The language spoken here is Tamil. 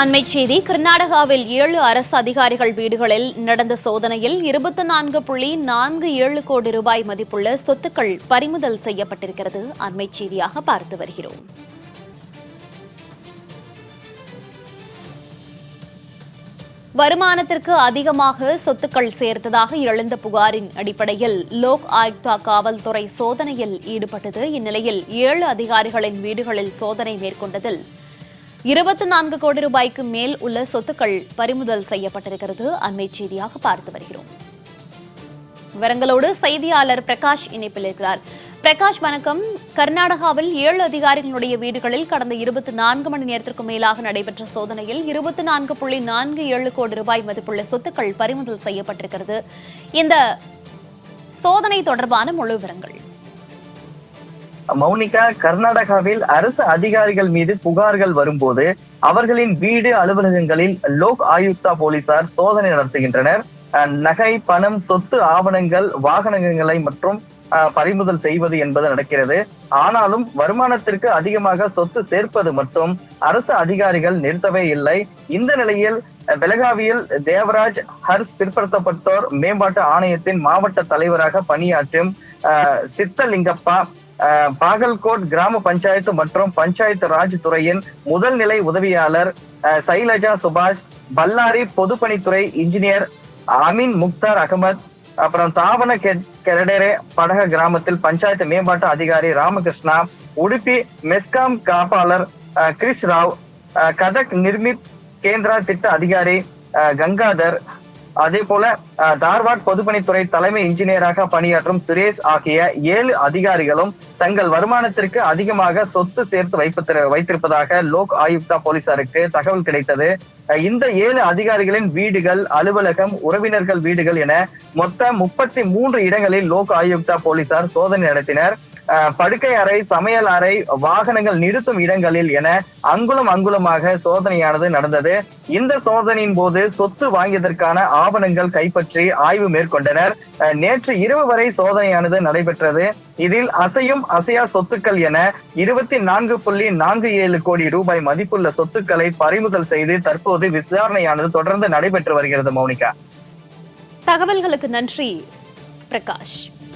அண்மை செய்தி கர்நாடகாவில் ஏழு அரசு அதிகாரிகள் வீடுகளில் நடந்த சோதனையில் இருபத்தி நான்கு புள்ளி நான்கு ஏழு கோடி ரூபாய் மதிப்புள்ள சொத்துக்கள் பறிமுதல் செய்யப்பட்டிருக்கிறது. அண்மை செய்தியாக பார்த்து வருகிறோம். வருமானத்திற்கு அதிகமாக சொத்துக்கள் சேர்த்ததாக எழுந்த புகாரின் அடிப்படையில் லோக் ஆயுக்தா காவல்துறை சோதனையில் ஈடுபட்டது. இந்நிலையில் ஏழு அதிகாரிகளின் வீடுகளில் சோதனை மேற்கொண்டதில் இருபத்தி நான்கு கோடி ரூபாய்க்கு மேல் உள்ள சொத்துக்கள் பறிமுதல் செய்யப்பட்டிருக்கிறது. அண்மை செய்தியாக பார்த்து வருகிறோம். விவரங்களோடு செய்தியாளர் பிரகாஷ் இணைப்பில் இருக்கிறார். பிரகாஷ் வணக்கம். கர்நாடகாவில் ஏழு அதிகாரிகளுடைய வீடுகளில் கடந்த இருபத்தி நான்கு மணி நேரத்திற்கு மேலாக நடைபெற்ற சோதனையில் இருபத்தி நான்கு புள்ளி நான்கு ஏழு கோடி ரூபாய் மதிப்புள்ள சொத்துக்கள் பறிமுதல் செய்யப்பட்டிருக்கிறது. இந்த சோதனை தொடர்பான முழு விவரங்கள். மௌனிகா கர்நாடகாவில் அரசு அதிகாரிகள் மீது புகார்கள் வரும்போது அவர்களின் வீடு அலுவலகங்களில் லோக் ஆயுக்தா போலீசார் சோதனை நடத்துகின்றனர். நகை பணம் சொத்து ஆவணங்கள் வாகனங்களை மற்றும் பறிமுதல் செய்வது என்பது நடக்கிறது. ஆனாலும் வருமானத்திற்கு அதிகமாக சொத்து சேர்ப்பது மட்டும் அரசு அதிகாரிகள் நிறுத்தவே இல்லை. இந்த நிலையில் பெலகாவியில் தேவராஜ் ஹர்ஸ் பிற்படுத்தப்பட்டோர் மேம்பாட்டு ஆணையத்தின் மாவட்ட தலைவராக பணியாற்றும் அஹ், சித்தலிங்கப்பா பாகல்கோட் கிராம பஞ்சாயத்து மற்றும் பஞ்சாயத்து ராஜ் துறையின் முதல் நிலை உதவியாளர் சைலஜா சுபாஷ் பல்லாரி பொதுப்பணித்துறை இன்ஜினியர் அமீன் முக்தார் அகமது அப்புறம் தாவன கெ- கெரடேரே படக கிராமத்தில் பஞ்சாயத்து மேம்பாட்டு அதிகாரி ராமகிருஷ்ணா உடுப்பி மெஸ்காம் காப்பாளர் அஹ், கிரிஷ் ராவ் கதக் நிர்மித் கேந்திரா திட்ட அதிகாரி கங்காதர் அதே போல தார்வாட் பொதுப்பணித்துறை தலைமை இன்ஜினியராக பணியாற்றும் சுரேஷ் ஆகிய ஏழு அதிகாரிகளும் தங்கள் வருமானத்திற்கு அதிகமாக சொத்து சேர்த்து வைப்பு வைத்திருப்பதாக லோக் ஆயுக்தா போலீசாருக்கு தகவல் கிடைத்தது. இந்த ஏழு அதிகாரிகளின் வீடுகள் அலுவலகம் உறவினர்கள் வீடுகள் என மொத்த முப்பத்தி மூன்று இடங்களில் லோக் ஆயுக்தா போலீசார் சோதனை நடத்தினர். படுக்கை அறை சமையல் அறை வாகனங்கள் நிறுத்தும் இடங்களில் என அங்குலம் அங்குலமாக சோதனையானது நடந்தது. இந்த சோதனையின் போது சொத்து வாங்கியதற்கான ஆவணங்கள் கைப்பற்றி ஆய்வு மேற்கொண்டனர். நேற்று இரவு வரை சோதனையானது நடைபெற்றது. இதில் அசையும் அசையா சொத்துக்கள் என இருபத்தி நான்கு புள்ளி நான்கு ஏழு கோடி ரூபாய் மதிப்புள்ள சொத்துக்களை பறிமுதல் செய்து தற்போது விசாரணையானது தொடர்ந்து நடைபெற்று வருகிறது மௌனிகா. தகவல்களுக்கு நன்றி பிரகாஷ்.